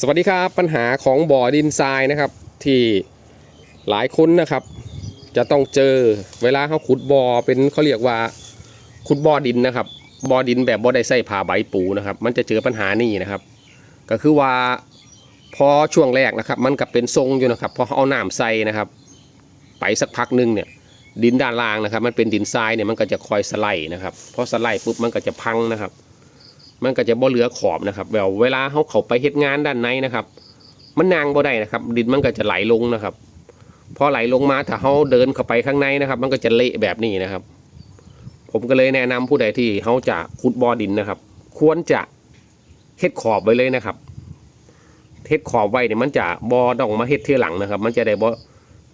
สวัสดีครับปัญหาของบ่อดินทรายนะครับ ที่หลายคนนะครับ จะต้องเจอเวลาเขาขุดบ่อเป็นเขาเรียกว่าขุดบ่อดินนะครับบ่อดินแบบบ่ได้ใส่ผ้าใบปูนะครับ มันจะเจอปัญหานี่นะครับ ก็คือว่าพอช่วงแรกนะครับ มันก็เป็นทรงอยู่นะครับพอเอาน้ำใส่นะครับ ไปสักพักหนึงเนี่ย ดินด้านล่างนะครับ มันเป็นดินทรายเนี่ยมันก็จะคอยสไลด์นะครับพอสไลด์ปุ๊บมันก็จะพังนะครับ มันก็จะบ่เหลือขอบนะครับแบบเวลาเขาเขาไปเฮ็ดงานด้านในนะครับ มันนางบ่ได้นะครับ ดินมันก็จะไหลลงนะครับ พอไหลลงมาถ้าเขาเดินเข้าไปข้างในนะครับ มันก็จะเละแบบนี้นะครับ ผมก็เลยแนะนำผู้ใดที่เขาจะขุดบ่อดินนะครับ ควรจะเฮ็ดขอบไว้เลยนะครับเฮ็ดขอบไว้เนี่ยมันจะบ่ต้องมาเฮ็ดเทื่อหลังนะครับ มันจะได้บ่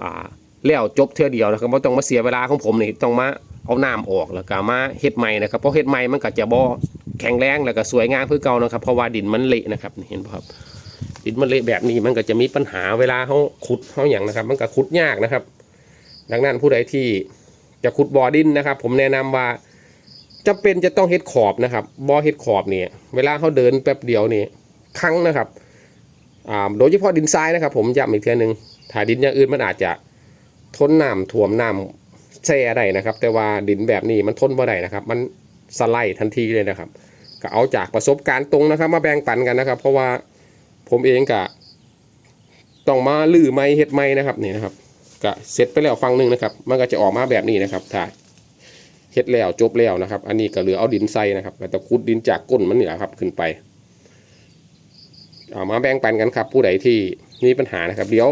อ่าแล้วจบเทื่อเดียวนะครับบ่ต้องมาเสียเวลาของผมนี่ต้องมาเอาน้ำออกแล้วก็มาเฮ็ดใหม่นะครับเพราะเฮ็ดใหม่มันก็จะบ่ แข็งแรงแล้วก็สวยงามเพื่อเก่านะครับเพราะว่าดินมันเละนะครับเห็นป่ะครับ ดินมันเละแบบนี้มันก็จะมีปัญหาเวลาเขาขุดเขาอย่างนะครับ มันก็ขุดยากนะครับ ดังนั้นผู้ใดที่จะขุดบ่อดินนะครับ ผมแนะนำว่าจำเป็นจะต้องเฮ็ดขอบนะครับบ่อเฮ็ดขอบเนี่ยเวลาเขาเดินแป๊บเดียวนี่ครั้งนะครับโดยเฉพาะดินทรายนะครับ ผมย้ำอีกเทีหนึ่งถ้าดินอย่างอื่นมันอาจจะทนน้ำท่วมน้ำแช่ได้นะครับ แต่ว่าดินแบบนี้มันทนบ่ได้นะครับ มันสไลด์ทันทีเลยนะครับ ก็เอาจากประสบการณ์ตรงนะครับ มาแบ่งปันกันนะครับ เพราะว่าผมเองก็ต้องมาลื้อไม้เฮ็ดไม้นะครับนี่นะครับก็เสร็จไปแล้วฟังหนึ่งนะครับ มันก็จะออกมาแบบนี้นะครับถ้าเฮ็ดแล้วจบแล้วนะครับ อันนี้ก็เหลือเอาดินใส่นะครับแต่ขุดดินจากก้นมันนี่แหละครับขึ้นไปเอามาแบ่งปันกันครับ ผู้ใดที่มีปัญหานะครับ เดี๋ยว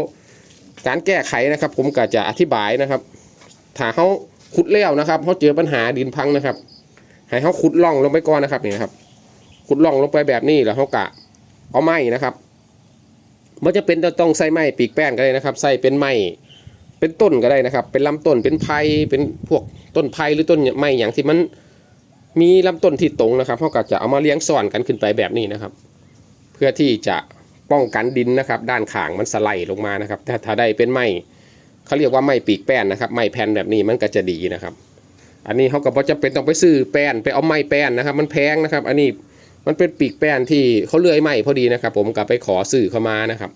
การแก้ไขนะครับ ผมก็จะอธิบายนะครับถ้าเขาขุดแล้วนะครับเขาเจอปัญหาดินพังนะครับให้เขาขุดล่องลงไปก่อนนะครับนี่นะครับ ขุดล่องลงไปแบบนี้แล้วเขากะ เอาไม้นะครับ มันจะเป็นต้องใส่ไม้ปีกแป้นก็ได้นะครับ ใส่เป็นไม้เป็นต้นก็ได้นะครับ เป็นลำต้นเป็นไผ่เป็นพวกต้นไผ่หรือต้นไม้อย่างที่มันมีลำต้นที่ตรงนะครับเขาก็จะเอามาเลี้ยงซ้อนกันขึ้นไปแบบนี้นะครับ เพื่อที่จะป้องกันดินนะครับ ด้านข้างมันสไลด์ลงมานะครับ ถ้าถ้าได้เป็นไม้เขาเรียกว่าไม้ปีกแป้นนะครับไม้แผ่นแบบนี้มันก็จะดีนะครับ อันนี้เขาก็บ่จำเป็นต้องไปซื้อแป้นไปเอาไม้แป้นนะครับ มันแพงนะครับ อันนี้ มันเป็นปีกแป้นที่เขาเลื่อยไหมพอดีนะครับ ผมก็ไปขอซื้อเข้ามานะครับ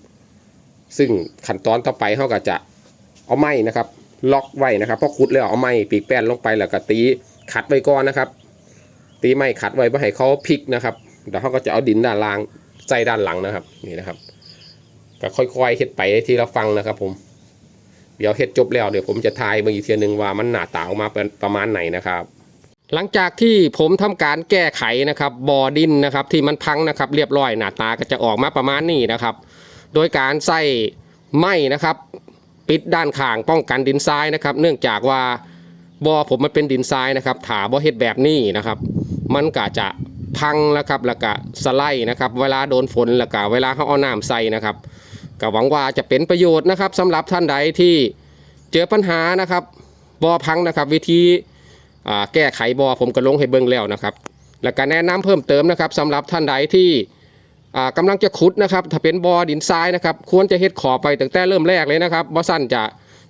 ซึ่งขั้นตอนต่อไปเขาก็จะเอาไหมนะครับ ล็อกไว้นะครับพอขุดแล้วเอาไหมปีกแป้นลงไปแล้วก็ตีขัดไว้ก่อนนะครับ ตีไหมขัดไว้เพื่อให้เขาพลิกนะครับแล้วเขาก็จะเอาดินด้านล่างใส่ด้านหลังนะครับ นี่นะครับ ก็ค่อยๆเฮ็ดไปทีละฟังนะครับ ผมเดี๋ยวเฮ็ดจบแล้วเดี๋ยวผมจะทายมางอีกทีหนึ่งว่ามันหนาตาออกมาเป็นประมาณไหนนะครับ หลังจากที่ผมทำการแก้ไขนะครับบ่อดินนะครับที่มันพังนะครับเรียบร้อยหน้าตาก็จะออกมาประมาณนี้นะครับ โดยการใส่ไม้นะครับปิดด้านข้างป้องกันดินทรายนะครับ เนื่องจากว่าบ่อผมมันเป็นดินทรายนะครับถาบ่เฮ็ดแบบนี้นะครับ มันก็จะพังแล้วครับแล้วก็สไลด์นะครับ เวลาโดนฝนแล้วก็เวลาเขาเอาน้ำใส่นะครับก็หวังว่าจะเป็นประโยชน์นะครับสำหรับท่านใดที่เจอปัญหานะครับบ่อพังนะครับ วิธี แก้ไขบ่อผมก็ลงให้เบิ่งแล้วนะครับ แล้วก็แนะนำเพิ่มเติมนะครับสำหรับท่านใดที่อ่ากำลังจะขุดนะครับ ถ้าเป็นบ่อดินทรายนะครับ ควรจะเฮ็ดขอบไปตั้งแต่เริ่มแรกเลยนะครับบ่สั้นจะ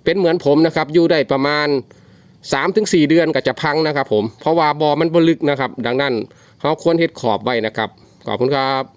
เป็นเหมือนผมนะครับอยู่ได้ประมาณ 3-4 เดือนก็จะพังนะครับ ผมเพราะว่าบ่อมันบลึกนะครับ ดังนั้นเราควรเฮ็ดขอบไว้นะครับขอบคุณครับ